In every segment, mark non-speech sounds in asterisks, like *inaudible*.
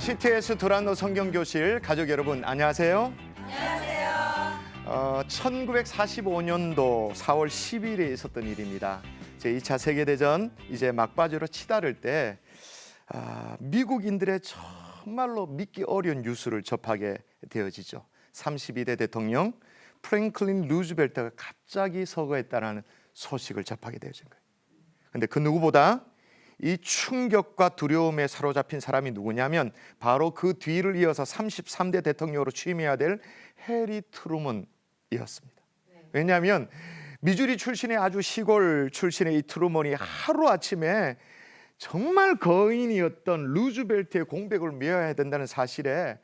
아, CTS 두란노 성경교실 가족 여러분 안녕하세요. 안녕하세요. 어, 1945년도 4월 10일에 있었던 일입니다. 제 2차 세계대전 이제 막바지로 치달을 때 아, 미국인들의 정말로 믿기 어려운 뉴스를 접하게 되어지죠. 32대 대통령 프랭클린 루즈벨트가 갑자기 서거했다는 소식을 접하게 되어진 거예요. 근데 그 누구보다 이 충격과 두려움에 사로잡힌 사람이 누구냐면 바로 그 뒤를 이어서 33대 대통령으로 취임해야 될 해리 트루먼이었습니다. 왜냐하면 미주리 출신의 아주 시골 출신의 이 트루먼이 하루 아침에 정말 거인이었던 루즈벨트의 공백을 메워야 된다는 사실에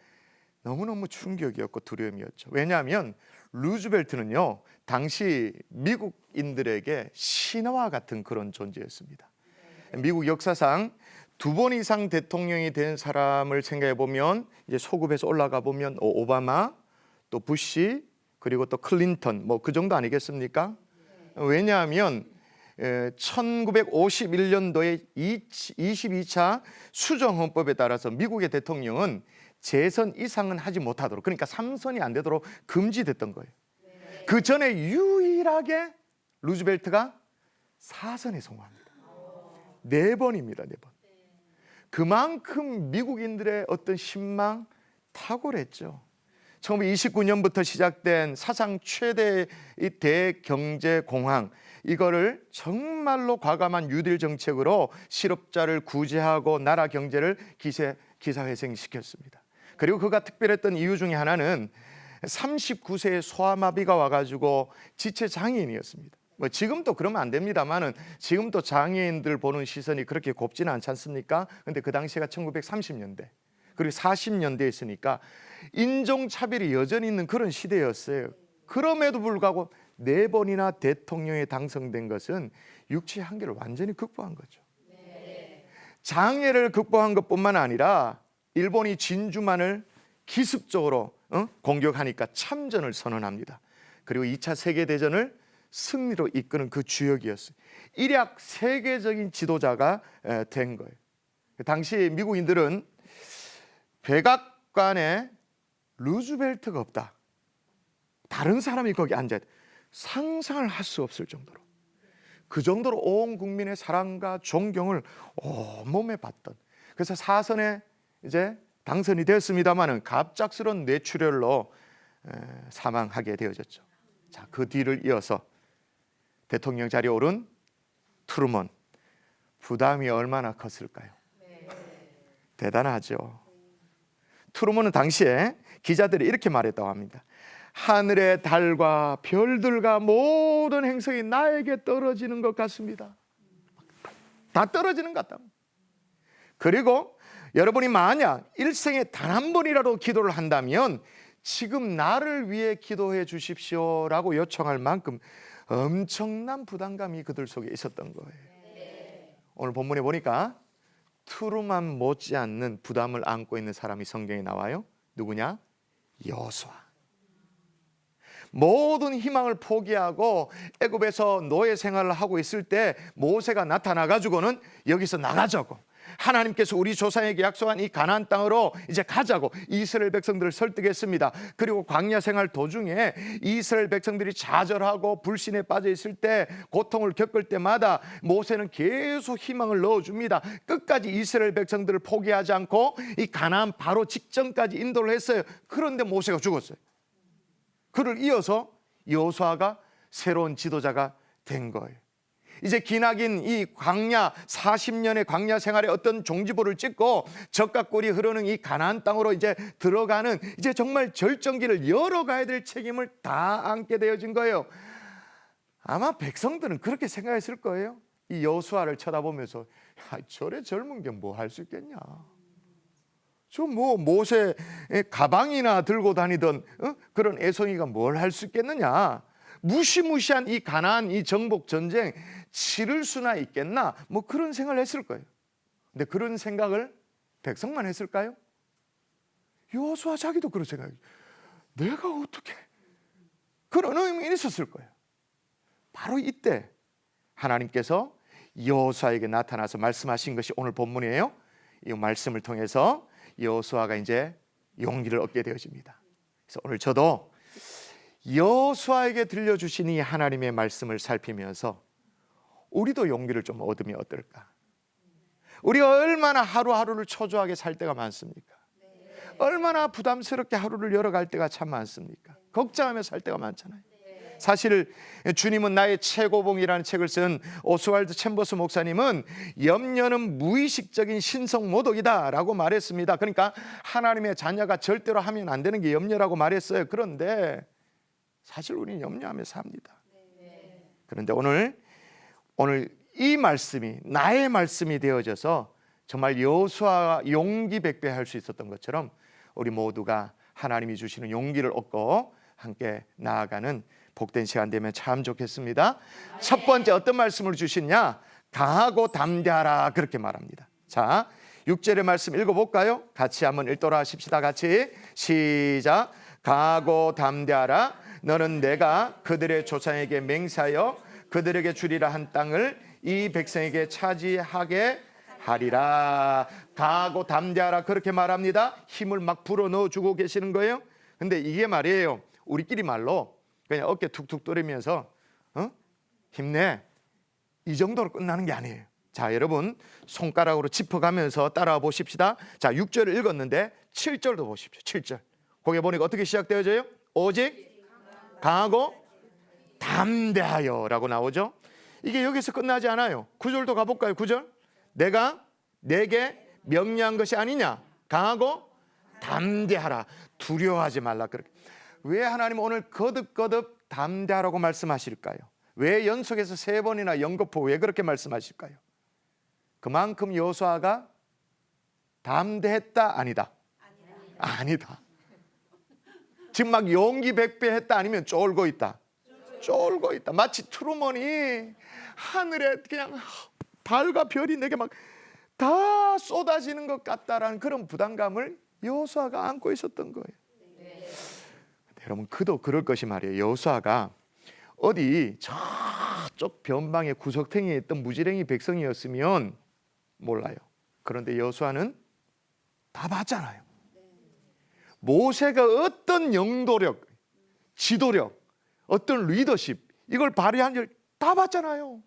너무너무 충격이었고 두려움이었죠. 왜냐하면 루즈벨트는요 당시 미국인들에게 신화와 같은 그런 존재였습니다. 미국 역사상 두 번 이상 대통령이 된 사람을 생각해 보면 이제 소급해서 올라가 보면 오- 오바마, 또 부시, 그리고 또 클린턴 뭐 그 정도 아니겠습니까? 왜냐하면 1951년도에 22차 수정 헌법에 따라서 미국의 대통령은 재선 이상은 하지 못하도록 그러니까 3선이 안 되도록 금지됐던 거예요. 그 전에 유일하게 루즈벨트가 4선에 성공합니다. 네 번입니다, 네 번. 그만큼 미국인들의 어떤 신망 탁월했죠. 1929년부터 시작된 사상 최대의 이 대경제 공황 이거를 정말로 과감한 뉴딜 정책으로 실업자를 구제하고 나라 경제를 기세 기사회생시켰습니다. 그리고 그가 특별했던 이유 중에 하나는 39세에 소아마비가 와가지고 지체 장애인이었습니다. 뭐 지금도 그러면 안 됩니다만은 지금도 장애인들 보는 시선이 그렇게 곱지는 않지 않습니까? 근데 그 당시가 1930년대 그리고 40년대에 있으니까 인종 차별이 여전히 있는 그런 시대였어요. 그럼에도 불구하고 네 번이나 대통령에 당선된 것은 육체의 한계를 완전히 극복한 거죠. 장애를 극복한 것뿐만 아니라 일본이 진주만을 기습적으로 어? 공격하니까 참전을 선언합니다. 그리고 2차 세계 대전을 승리로 이끄는 그 주역이었어요. 일약 세계적인 지도자가 에, 된 거예요. 당시 미국인들은 백악관에 루즈벨트가 없다. 다른 사람이 거기 앉아. 상상을 할 수 없을 정도로 그 정도로 온 국민의 사랑과 존경을 온몸에 받던 그래서 사선에 이제 당선이 되었습니다마는 갑작스런 뇌출혈로 에, 사망하게 되어졌죠. 자, 그 뒤를 이어서 대통령 자리에 오른 트루먼 부담이 얼마나 컸을까요? 대단하죠. 트루먼은 당시에 기자들이 이렇게 말했다고 합니다. 하늘의 달과 별들과 모든 행성이 나에게 떨어지는 것 같습니다. 다 떨어지는 것 같다. 그리고 여러분이 만약 일생에 단 한 번이라도 기도를 한다면 지금 나를 위해 기도해 주십시오라고 요청할 만큼 엄청난 부담감이 그들 속에 있었던 거예요. 오늘 본문에 보니까 트루만 못지않는 부담을 안고 있는 사람이 성경에 나와요. 누구냐? 여수아. 모든 희망을 포기하고 애굽에서 노예 생활을 하고 있을 때 모세가 나타나 가지고는 여기서 나가자고 하나님께서 우리 조상에게 약속한 이 가나안 땅으로 이제 가자고 이스라엘 백성들을 설득했습니다. 그리고 광야 생활 도중에 이스라엘 백성들이 좌절하고 불신에 빠져 있을 때 고통을 겪을 때마다 모세는 계속 희망을 넣어 줍니다. 끝까지 이스라엘 백성들을 포기하지 않고 이 가나안 바로 직전까지 인도를 했어요. 그런데 모세가 죽었어요. 그를 이어서 여호수아가 새로운 지도자가 된 거예요. 이제 기나긴 이 광야 40년의 광야 생활에 어떤 종지부를 찍고 적과 꿀이 흐르는 이 가나안 땅으로 이제 들어가는 이제 정말 절정기를 열어가야 될 책임을 다 안게 되어진 거예요. 아마 백성들은 그렇게 생각했을 거예요. 이 여수아를 쳐다보면서 야, 저래 젊은 게 뭐 할 수 있겠냐. 저뭐 모세 가방이나 들고 다니던 어? 그런 애송이가 뭘 할 수 있겠느냐. 무시무시한 이 가나안 이 정복 전쟁 치를 수나 있겠나? 뭐 그런 생각을 했을 거예요. 근데 그런 생각을 백성만 했을까요? 여호수아 자기도 그런 생각이. 내가 어떻게 그런 의미가 있었을 거예요. 바로 이때 하나님께서 여호수아에게 나타나서 말씀하신 것이 오늘 본문이에요. 이 말씀을 통해서 여호수아가 이제 용기를 얻게 되어집니다. 그래서 오늘 저도 여호수아에게 들려주신 이 하나님의 말씀을 살피면서 우리도 용기를 좀 얻으면 어떨까? 우리가 얼마나 하루하루를 초조하게 살 때가 많습니까? 얼마나 부담스럽게 하루를 열어갈 때가 참 많습니까? 걱정하며 살 때가 많잖아요. 사실 주님은 나의 최고봉이라는 책을 쓴 오스왈드 챔버스 목사님은 염려는 무의식적인 신성 모독이다라고 말했습니다. 그러니까 하나님의 자녀가 절대로 하면 안 되는 게 염려라고 말했어요. 그런데 사실 우리는 염려하며 삽니다. 그런데 오늘 오늘 이 말씀이 나의 말씀이 되어져서 정말 여호수아 용기 백배할 수 있었던 것처럼 우리 모두가 하나님이 주시는 용기를 얻고 함께 나아가는 복된 시간 되면 참 좋겠습니다. 첫 번째 어떤 말씀을 주시냐? 강하고 담대하라 그렇게 말합니다. 자, 6절의 말씀 읽어볼까요? 같이 한번 읽도록 하십시다. 같이 시작. 강하고 담대하라. 너는 내가 그들의 조상에게 맹세하여 그들에게 주리라 한 땅을 이 백성에게 차지하게 하리라. 강하고 담대하라 그렇게 말합니다. 힘을 막 불어 넣어 주고 계시는 거예요. 근데 이게 말이에요. 우리끼리 말로 그냥 어깨 툭툭 떨리면서 어? 힘내. 이 정도로 끝나는 게 아니에요. 자, 여러분 손가락으로 짚어가면서 따라와 보십시다. 자, 6절을 읽었는데 7절도 보십시오. 7절. 거기 보니까 어떻게 시작되어져요? 오직 강하고 담대하여라고 나오죠. 이게 여기서 끝나지 않아요. 9절도 가볼까요? 9절. 내가 내게 명령한 것이 아니냐. 강하고 담대하라. 두려워하지 말라. 그렇게. 왜 하나님 오늘 거듭거듭 담대하라고 말씀하실까요? 왜 연속해서 세 번이나 연거푸 왜 그렇게 말씀하실까요? 그만큼 여호수아가 담대했다 아니다. 아니다. 지금 막 용기 백배했다 아니면 쫄고 있다. 쫄고 있다. 마치 트루먼이 하늘에 그냥 달과 별이 내게 막 다 쏟아지는 것 같다라는 그런 부담감을 여호수아가 안고 있었던 거예요. 여러분 그도 그럴 것이 말이에요. 여호수아가 어디 저쪽 변방의 구석탱이에 있던 무지랭이 백성이었으면 몰라요. 그런데 여호수아는 다 봤잖아요. 모세가 어떤 영도력, 지도력, 어떤 리더십 이걸 발휘한 다 봤잖아요.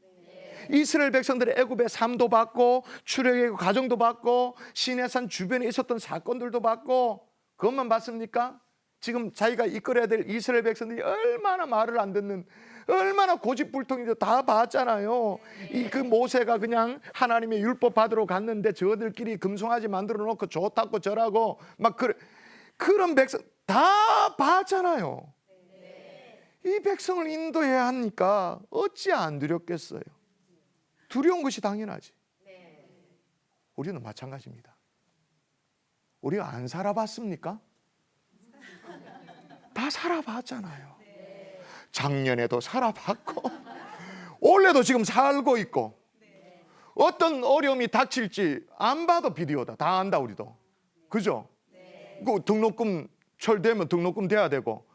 이스라엘 백성들의 애굽의 삶도 봤고 출애굽의 과정도 봤고 시내산 주변에 있었던 사건들도 봤고 그것만 봤습니까? 지금 자기가 이끌어야 될 이스라엘 백성들이 얼마나 말을 안 듣는 얼마나 고집불통인지 다 봤잖아요. 이 그 모세가 그냥 하나님의 율법 받으러 갔는데 저들끼리 금송아지 만들어 놓고 좋다고 저라고 막 그래 그런 백성 다 봤잖아요. 이 백성을 인도해야 하니까 어찌 안 두렵겠어요. 두려운 것이 당연하지. 우리는 마찬가지입니다. 우리가 안 살아봤습니까? 다 살아봤잖아요. 작년에도 살아봤고, 올해도 지금 살고 있고, 어떤 어려움이 닥칠지 안 봐도 비디오다. 다 안다, 우리도. 그죠? 그 등록금 철되면 등록금 돼야 되고,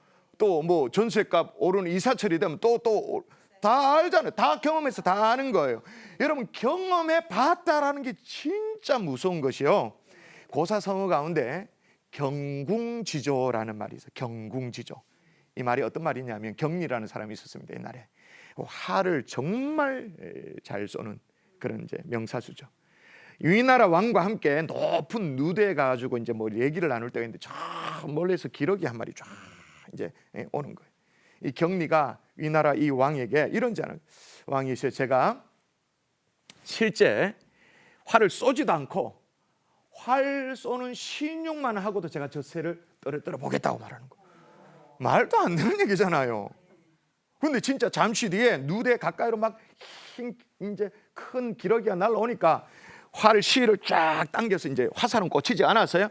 또 뭐 전세값 오르는 이사철이 되면 또 또 다 알잖아요. 다 경험해서 다 아는 거예요. 여러분 경험해 봤다라는 게 진짜 무서운 것이요. 고사성어 가운데 경궁지조라는 말이 있어요. 경궁지조. 이 말이 어떤 말이냐면 경리라는 사람이 있었습니다. 옛날에 활을 정말 잘 쏘는 그런 이제 명사수죠. 위나라 왕과 함께 높은 누대에 가지고 이제 뭐 얘기를 나눌 때가 있는데 저 멀리서 기러기 한 마리 쫙 이제 오는 거예요. 이 경리가 위나라 이 왕에게 이런 자는 왕이 있어요. 제가 실제 활을 쏘지도 않고 활 쏘는 신용만 하고도 제가 저 새를 떨어뜨려 보겠다고 말하는 거. 말도 안 되는 얘기잖아요. 근데 진짜 잠시 뒤에 누대 가까이로 막 흰, 이제 큰 기러기가 날라오니까 활을 시를 쫙 당겨서 이제 화살은 꽂히지 않았어요.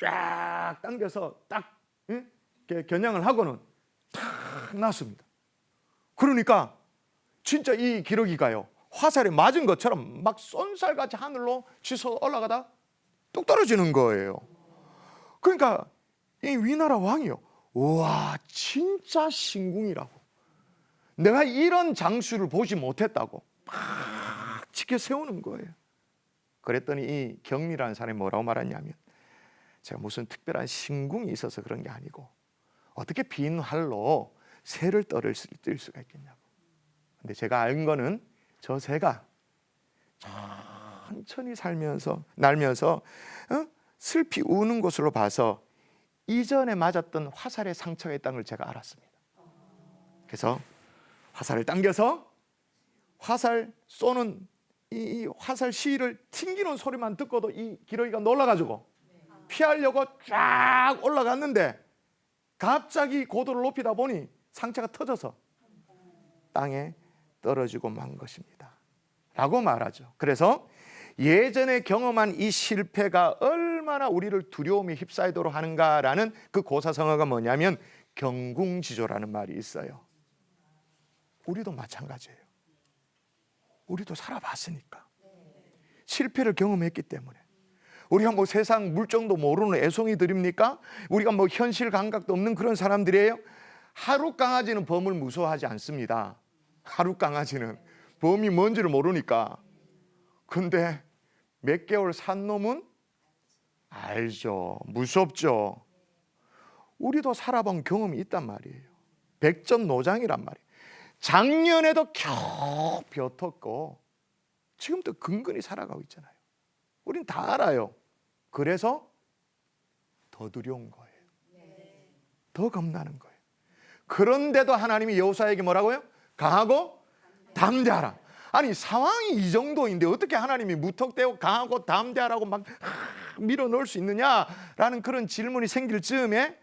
쫙 당겨서 딱 응? 겨냥을 하고는 탁 났습니다. 그러니까 진짜 이 기러기가요 화살에 맞은 것처럼 막 쏜살같이 하늘로 치솟아 올라가다 뚝 떨어지는 거예요. 그러니까 이 위나라 왕이요. 와 진짜 신궁이라고. 내가 이런 장수를 보지 못했다고 막 지켜 세우는 거예요. 그랬더니 이 경리라는 사람이 뭐라고 말했냐면 제가 무슨 특별한 신궁이 있어서 그런 게 아니고 어떻게 빈 활로 새를 떨을 수- 뜰 수가 있겠냐고. 근데 제가 알 거는 저 새가 천천히 살면서 날면서 어? 슬피 우는 곳으로 봐서 이전에 맞았던 화살의 상처가 있다는 걸 제가 알았습니다. 그래서 화살을 당겨서 화살 쏘는 이, 이 화살 시위를 튕기는 소리만 듣고도 이 기러기가 놀라가지고 피하려고 쫙 올라갔는데 갑자기 고도를 높이다 보니 상처가 터져서 땅에 떨어지고 만 것입니다. 라고 말하죠. 그래서 예전에 경험한 이 실패가 얼마나 우리를 두려움에 휩싸이도록 하는가라는 그 고사성어가 뭐냐면 경궁지조라는 말이 있어요. 우리도 마찬가지예요. 우리도 살아봤으니까. 실패를 경험했기 때문에. 우리가 뭐 세상 물정도 모르는 애송이들입니까? 우리가 뭐 현실 감각도 없는 그런 사람들이에요? 하루 강아지는 범을 무서워하지 않습니다. 하루 강아지는 범이 뭔지를 모르니까. 근데 몇 개월 산 놈은 알죠. 무섭죠. 우리도 살아본 경험이 있단 말이에요. 백전 노장이란 말이에요. 작년에도 겨우 벼텄고 지금도 근근히 살아가고 있잖아요. 우린 다 알아요. 그래서 더 두려운 거예요. 더 겁나는 거예요. 그런데도 하나님이 여호사에게 뭐라고요? 강하고 담대하라. 아니 상황이 이 정도인데 어떻게 하나님이 무턱대고 강하고 담대하라고 막 밀어 넣을 수 있느냐라는 그런 질문이 생길 즈음에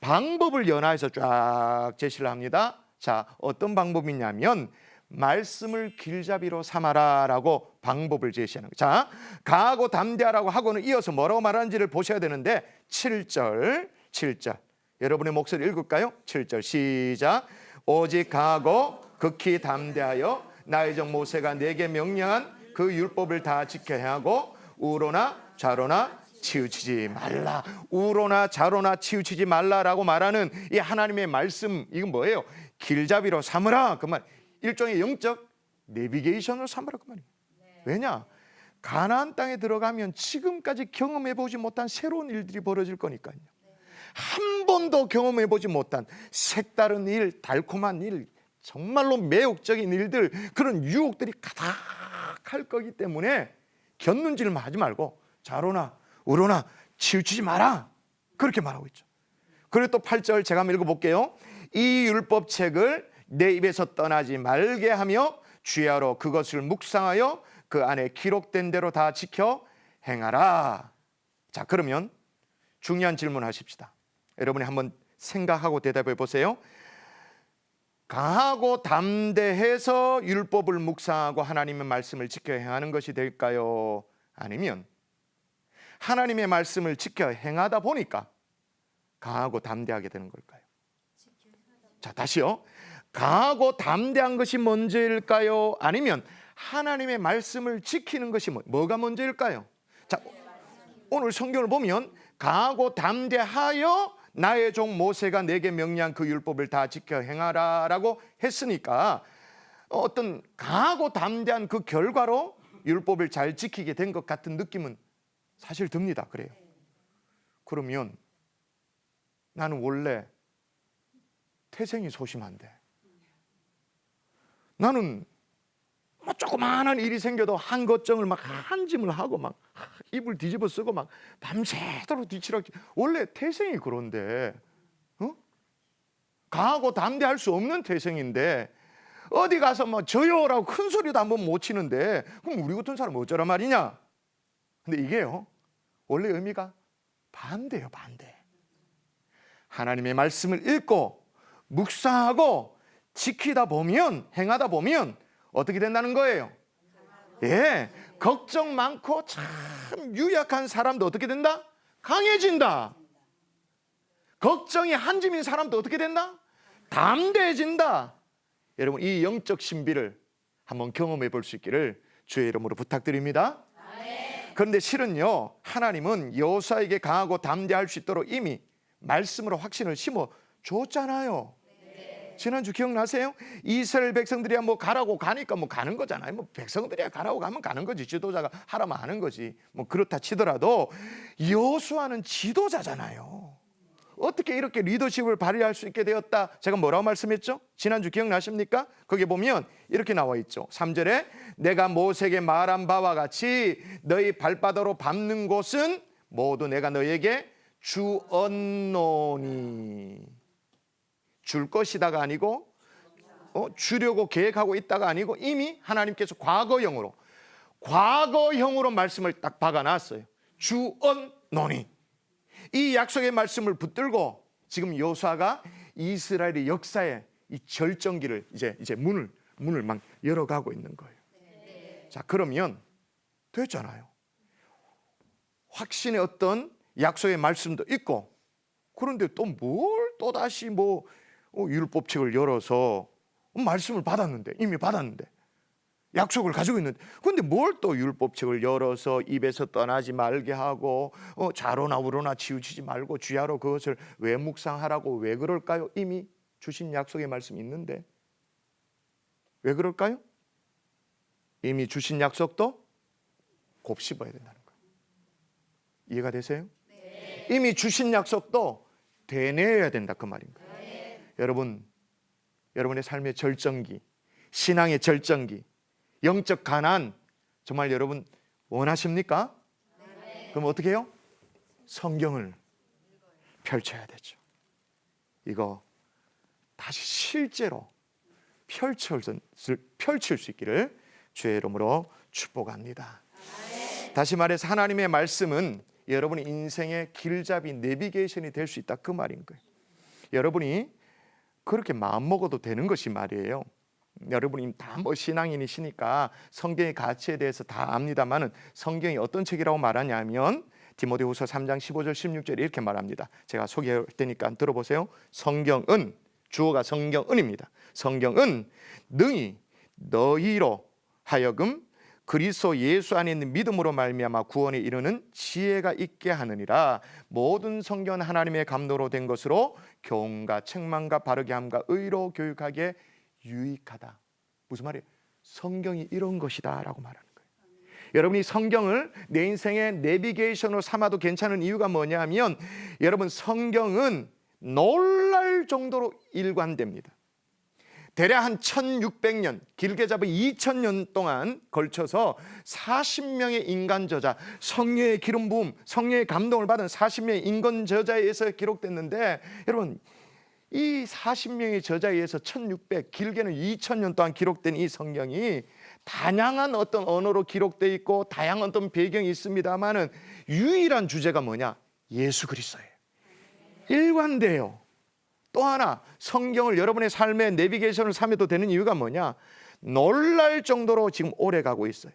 방법을 연화해서 쫙 제시를 합니다. 자, 어떤 방법이냐면 말씀을 길잡이로 삼아라라고 방법을 제시하는 거예요. 자, 강하고 담대하라고 하고는 이어서 뭐라고 말하는지를 보셔야 되는데 7절, 7절. 여러분의 목소리 읽을까요? 7절 시작. 오직 강하고 극히 담대하여 나의 종 모세가 내게 명령한 그 율법을 다 지켜 행하고 우로나 좌로나 치우치지 말라. 우로나 좌로나 치우치지 말라라고 말하는 이 하나님의 말씀 이건 뭐예요? 길잡이로 삼으라 그 말. 일종의 영적 내비게이션으로 삼으라 그 말이에요. 왜냐? 가나안 땅에 들어가면 지금까지 경험해 보지 못한 새로운 일들이 벌어질 거니까요. 한 번도 경험해 보지 못한 색다른 일, 달콤한 일, 정말로 매혹적인 일들 그런 유혹들이 가득할 거기 때문에 견눈질만 하지 말고 좌로나 우로나 치우치지 마라 그렇게 말하고 있죠. 그리고 또 8절 제가 한번 읽어볼게요. 이 율법책을 내 입에서 떠나지 말게 하며 주야로 그것을 묵상하여 그 안에 기록된 대로 다 지켜 행하라. 자 그러면 중요한 질문 하십시다. 여러분이 한번 생각하고 대답해 보세요. 강하고 담대해서 율법을 묵상하고 하나님의 말씀을 지켜 행하는 것이 될까요? 아니면 하나님의 말씀을 지켜 행하다 보니까 강하고 담대하게 되는 걸까요? 자, 다시요. 강하고 담대한 것이 먼저일까요? 아니면 하나님의 말씀을 지키는 것이 뭐, 뭐가 먼저일까요? 자, 오늘 성경을 보면 강하고 담대하여 나의 종 모세가 내게 명령한 그 율법을 다 지켜 행하라라고 했으니까 어떤 강하고 담대한 그 결과로 율법을 잘 지키게 된 것 같은 느낌은 사실 듭니다. 그래요. 그러면 나는 원래 태생이 소심한데 나는 뭐 조그마한 일이 생겨도 한 것정을 막 한 짐을 하고 막 입을 뒤집어 쓰고 막 밤새도록 뒤치락 원래 태생이 그런데 어? 강하고 담대할 수 없는 태생인데 어디 가서 뭐 저요라고 큰 소리도 한번 못 치는데 그럼 우리 같은 사람 어쩌란 말이냐? 근데 이게요 원래 의미가 반대예요 반대. 하나님의 말씀을 읽고 묵상하고 지키다 보면 행하다 보면 어떻게 된다는 거예요? 예, 걱정 많고 참 유약한 사람도 어떻게 된다? 강해진다. 걱정이 한 짐인 사람도 어떻게 된다? 담대해진다. 여러분 이 영적 신비를 한번 경험해 볼 수 있기를 주의 이름으로 부탁드립니다. 그런데 실은요 하나님은 여호사에게 강하고 담대할 수 있도록 이미 말씀으로 확신을 심어 줬잖아요. 지난주 기억나세요? 이스라엘 백성들이야 뭐 가라고 가니까 뭐 가는 거잖아요. 뭐 백성들이야 가라고 가면 가는 거지. 지도자가 하라면 하는 거지. 뭐 그렇다 치더라도 여수아는 지도자잖아요. 어떻게 이렇게 리더십을 발휘할 수 있게 되었다? 제가 뭐라고 말씀했죠? 지난주 기억나십니까? 거기 보면 이렇게 나와 있죠. 3절에 내가 모세에게 말한 바와 같이 너희 발바닥으로 밟는 곳은 모두 내가 너에게 주었노니 줄 것이다가 아니고 어, 주려고 계획하고 있다가 아니고 이미 하나님께서 과거형으로 과거형으로 말씀을 딱 박아놨어요. 주언노니 이 약속의 말씀을 붙들고 지금 요수아가 이스라엘의 역사의 이 절정기를 이제 이제 문을 문을 막 열어가고 있는 거예요. 자 그러면 됐잖아요. 확신의 어떤 약속의 말씀도 있고 그런데 또 뭘 또 다시 뭐 어, 율법책을 열어서 말씀을 받았는데 이미 받았는데 약속을 가지고 있는데 근데 뭘 또 율법책을 열어서 입에서 떠나지 말게 하고 어, 좌로나 우로나 치우치지 말고 주야로 그것을 왜 묵상하라고 왜 그럴까요? 이미 주신 약속의 말씀이 있는데 왜 그럴까요? 이미 주신 약속도 곱씹어야 된다는 거예요. 이해가 되세요? 이미 주신 약속도 되뇌어야 된다 그 말인 거예요. 여러분, 여러분의 삶의 절정기, 신앙의 절정기, 영적 가난 정말 여러분 원하십니까? 그럼 어떻게 해요? 성경을 펼쳐야 되죠. 이거 다시 실제로 펼칠, 펼칠 수 있기를 주의 이름으로 축복합니다. 다시 말해서 하나님의 말씀은 여러분의 인생의 길잡이 내비게이션이 될 수 있다 그 말인 거예요. 여러분이 그렇게 마음 먹어도 되는 것이 말이에요. 여러분이 다 뭐 신앙인이시니까 성경의 가치에 대해서 다 압니다만은 성경이 어떤 책이라고 말하냐면 디모데후서 3장 15절 16절 이렇게 말합니다. 제가 소개할 테니까 들어보세요. 성경은 주어가 성경은입니다. 성경은 능히 너희로 하여금 그리스도 예수 안에 있는 믿음으로 말미암아 구원에 이르는 지혜가 있게 하느니라 모든 성경 하나님의 감도로 된 것으로 교훈과 책망과 바르게 함과 의로 교육하기에 유익하다. 무슨 말이에요? 성경이 이런 것이다라고 말하는 거예요. 여러분이 성경을 내 인생의 내비게이션으로 삼아도 괜찮은 이유가 뭐냐면 여러분 성경은 놀랄 정도로 일관됩니다. 대략 한 1600년, 길게 잡은 2000년 동안 걸쳐서 40명의 인간 저자, 성령의 기름 부음, 성령의 감동을 받은 40명의 인간 저자에 의해서 기록됐는데 여러분 이 40명의 저자에 의해서 1600, 길게는 2000년 동안 기록된 이 성경이 다양한 어떤 언어로 기록되어 있고 다양한 어떤 배경이 있습니다만은 유일한 주제가 뭐냐? 예수 그리스도예요. 일관돼요. 또 하나 성경을 여러분의 삶의 내비게이션을 삼아도 되는 이유가 뭐냐? 놀랄 정도로 지금 오래 가고 있어요.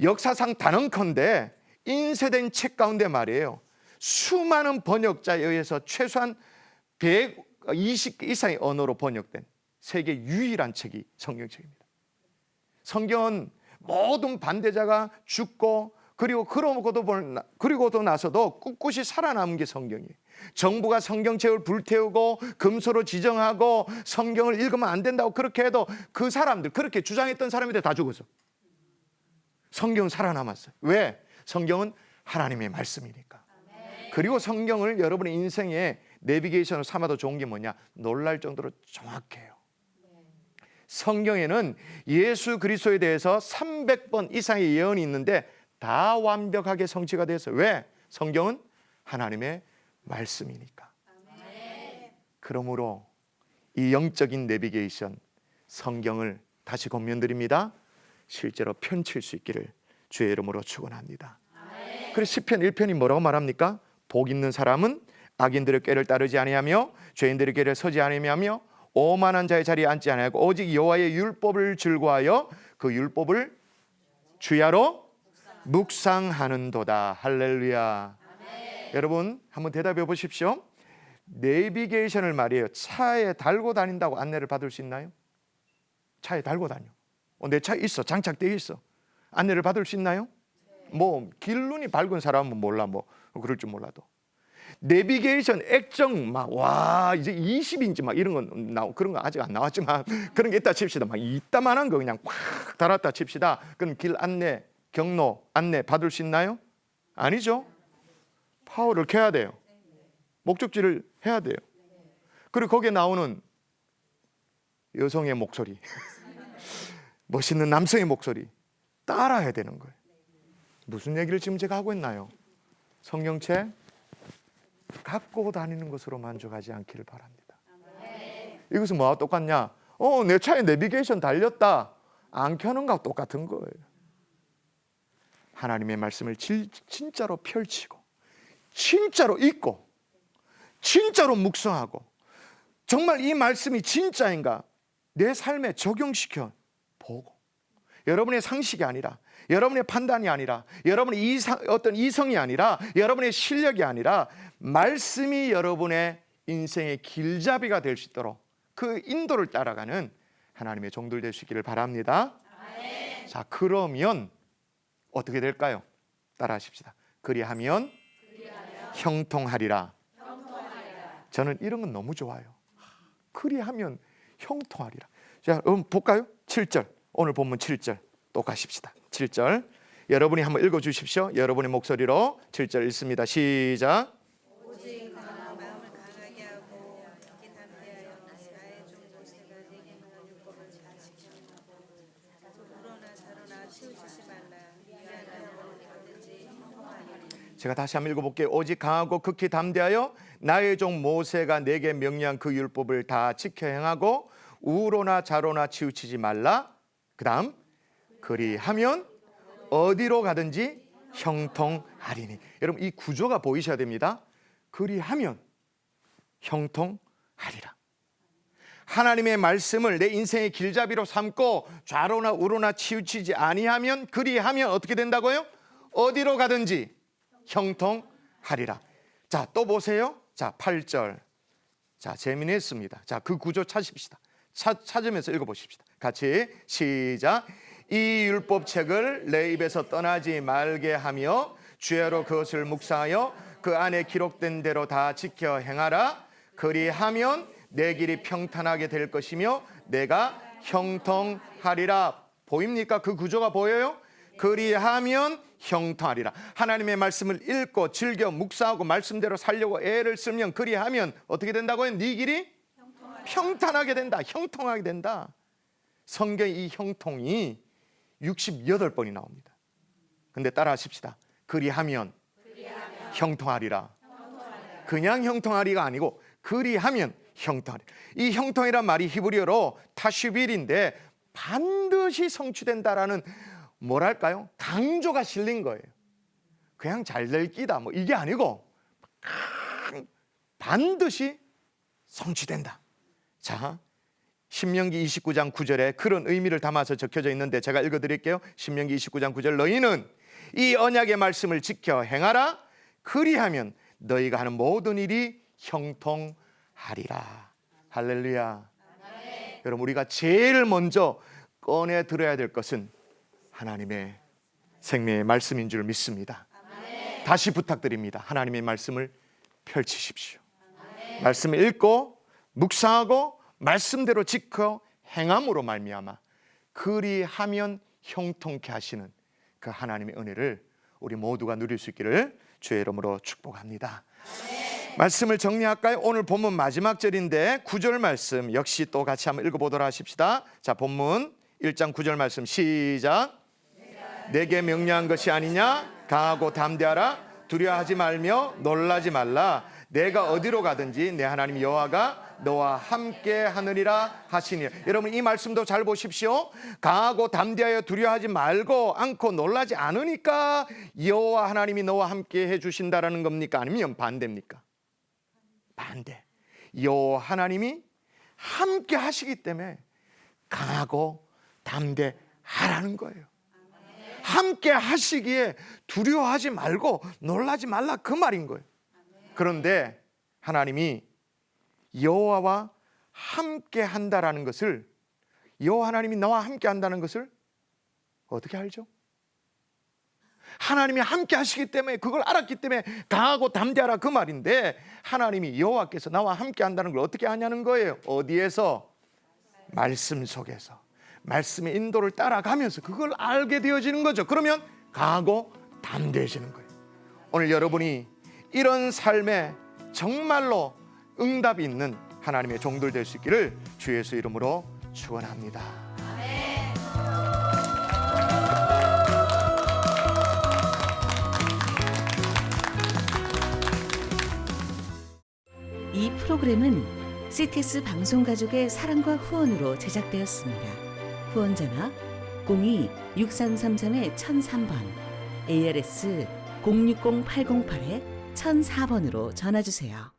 역사상 단언컨대 인쇄된 책 가운데 말이에요. 수많은 번역자에 의해서 최소한 120 이상의 언어로 번역된 세계 유일한 책이 성경책입니다. 성경은 모든 반대자가 죽고 그리고 그러고도 그리고도 나서도 꿋꿋이 살아남은 게 성경이에요. 정부가 성경책을 불태우고 금소로 지정하고 성경을 읽으면 안 된다고 그렇게 해도 그 사람들 그렇게 주장했던 사람들 다 죽었어. 성경은 살아남았어요. 왜? 성경은 하나님의 말씀이니까. 그리고 성경을 여러분의 인생에 내비게이션을 삼아도 좋은 게 뭐냐? 놀랄 정도로 정확해요. 성경에는 예수 그리스도에 대해서 300번 이상의 예언이 있는데 다 완벽하게 성취가 돼서 왜? 성경은 하나님의 말씀이니까. 그러므로 이 영적인 내비게이션 성경을 다시 권면드립니다. 실제로 펼칠 수 있기를 주의 이름으로 축원합니다. 그래서 시편 1편이 뭐라고 말합니까? 복 있는 사람은 악인들의 꾀를 따르지 아니하며 죄인들의 길에 서지 아니하며 오만한 자의 자리에 앉지 아니하고 오직 여호와의 율법을 즐거하여 그 율법을 주야로 묵상하는도다. 할렐루야. 여러분 한번 대답해 보십시오. 내비게이션을 말이에요. 차에 달고 다닌다고 안내를 받을 수 있나요? 차에 달고 다녀. 어, 내 차에 있어. 장착되어 있어. 안내를 받을 수 있나요? 뭐 길눈이 밝은 사람은 몰라 뭐 그럴 줄 몰라도 내비게이션 액정 막 와 이제 20인치 막 이런 건 나오 그런 거 아직 안 나왔지만 *laughs* 그런 게 있다 칩시다. 막 이따만한 거 그냥 팍 달았다 칩시다. 그럼 길 안내 경로 안내 받을 수 있나요? 아니죠. 파워를 켜야 돼요. 목적지를 해야 돼요. 그리고 거기에 나오는 여성의 목소리, *laughs* 멋있는 남성의 목소리 따라야 되는 거예요. 무슨 얘기를 지금 제가 하고 있나요? 성경책 갖고 다니는 것으로 만족하지 않기를 바랍니다. 이것은 뭐와 똑같냐? 어, 내 차에 내비게이션 달렸다. 안 켜는 거하고 똑같은 거예요. 하나님의 말씀을 질- 진짜로 펼치고, 진짜로 읽고, 진짜로 묵상하고, 정말 이 말씀이 진짜인가? 내 삶에 적용시켜 보고, 여러분의 상식이 아니라, 여러분의 판단이 아니라, 여러분의 이상, 어떤 이성이 아니라, 여러분의 실력이 아니라, 말씀이 여러분의 인생의 길잡이가 될 수 있도록 그 인도를 따라가는 하나님의 종들 될수 있기를 바랍니다. 자, 그러면 어떻게 될까요? 따라하십시다. 그리하면, 형통하리라. 저는 이런 건 너무 좋아요. 그리하면 형통하리라. 자, 그럼 볼까요? 7절. 오늘 본문 7절. 또 가십시다. 7절. 여러분이 한번 읽어 주십시오. 여러분의 목소리로 7절 읽습니다. 시작. 마음을 강하게 하고 깊게 담대하여 나의 종 모세가 내게 명한 율법을 잘 지켜하고 우러나 자로나 치우치지 말라 미안하고 어든지 형통하리니 제가 다시 한번 읽어볼게요. 오직 강하고 극히 담대하여 나의 종 모세가 내게 명령한 그 율법을 다 지켜 행하고 우로나 자로나 치우치지 말라. 그다음 그리하면 어디로 가든지 형통하리니. 여러분 이 구조가 보이셔야 됩니다. 그리하면 형통하리라. 하나님의 말씀을 내 인생의 길잡이로 삼고 좌로나 우로나 치우치지 아니하면 그리하면 어떻게 된다고요? 어디로 가든지 형통하리라. 자, 또 보세요. 자, 8절. 자, 재미있습니다. 자, 그 구조 찾으십시다. 찾, 찾으면서 읽어 보십시다. 같이 시작. 이 율법 책을 내 입에서 떠나지 말게 하며 주야로 그것을 묵상하여 그 안에 기록된 대로 다 지켜 행하라. 그리하면 내 길이 평탄하게 될 것이며 내가 형통하리라. 보입니까? 그 구조가 보여요? 그리하면 형통하리라. 하나님의 말씀을 읽고 즐겨 묵상하고 말씀대로 살려고 애를 쓰면 그리하면 어떻게 된다고요? 네 길이 평탄하게 된다. 형통하게 된다. 성경 이 형통이 68번이 나옵니다. 근데 따라 하십시다. 그리하면, 형통하리라. 그냥 형통하리가 아니고 그리하면 형통하리. 이 형통이란 말이 히브리어로 타슈빌인데 반드시 성취된다라는 뭐랄까요? 강조가 실린 거예요. 그냥 잘 될 끼다 뭐 이게 아니고 반드시 성취된다. 자, 신명기 29장 9절에 그런 의미를 담아서 적혀져 있는데 제가 읽어 드릴게요. 신명기 29장 9절 너희는 이 언약의 말씀을 지켜 행하라 그리하면 너희가 하는 모든 일이 형통하리라. 할렐루야. 여러분 우리가 제일 먼저 꺼내 들어야 될 것은 하나님의 생명의 말씀인 줄 믿습니다. 다시 부탁드립니다. 하나님의 말씀을 펼치십시오. 말씀을 읽고 묵상하고 말씀대로 지켜 행함으로 말미암아 그리하면 형통케 하시는 그 하나님의 은혜를 우리 모두가 누릴 수 있기를 주의 이름으로 축복합니다. 말씀을 정리할까요? 오늘 본문 마지막 절인데 구절 말씀 역시 또 같이 한번 읽어보도록 하십시다. 자, 본문 1장 9절 말씀 시작. 내게 명령한 것이 아니냐? 강하고 담대하라. 두려워하지 말며 놀라지 말라. 내가 어디로 가든지 내 하나님 여호와가 너와 함께 하느니라 하시니. 여러분 이 말씀도 잘 보십시오. 강하고 담대하여 두려워하지 말고 않고 놀라지 않으니까 여호와 하나님이 너와 함께 해 주신다라는 겁니까? 아니면 반대입니까? 반대. 여호와 하나님이 함께 하시기 때문에 강하고 담대하라는 거예요. 함께 하시기에 두려워하지 말고 놀라지 말라 그 말인 거예요. 그런데 하나님이 여호와와 함께 한다라는 것을 여호와 하나님이 나와 함께 한다는 것을 어떻게 알죠? 하나님이 함께 하시기 때문에 그걸 알았기 때문에 강하고 담대하라 그 말인데 하나님이 여호와께서 나와 함께 한다는 걸 어떻게 아냐는 거예요. 어디에서 말씀 속에서 말씀의 인도를 따라가면서 그걸 알게 되어지는 거죠. 그러면 강하고 담대해지는 거예요. 오늘 여러분이 이런 삶에 정말로 응답이 있는 하나님의 종들 될 수 있기를 주 예수 이름으로 축원합니다. 이 프로그램은 CTS 방송 가족의 사랑과 후원으로 제작되었습니다. 후원 전화 02-6333-1003번 ALS 060-808-1004번으로 전화 주세요.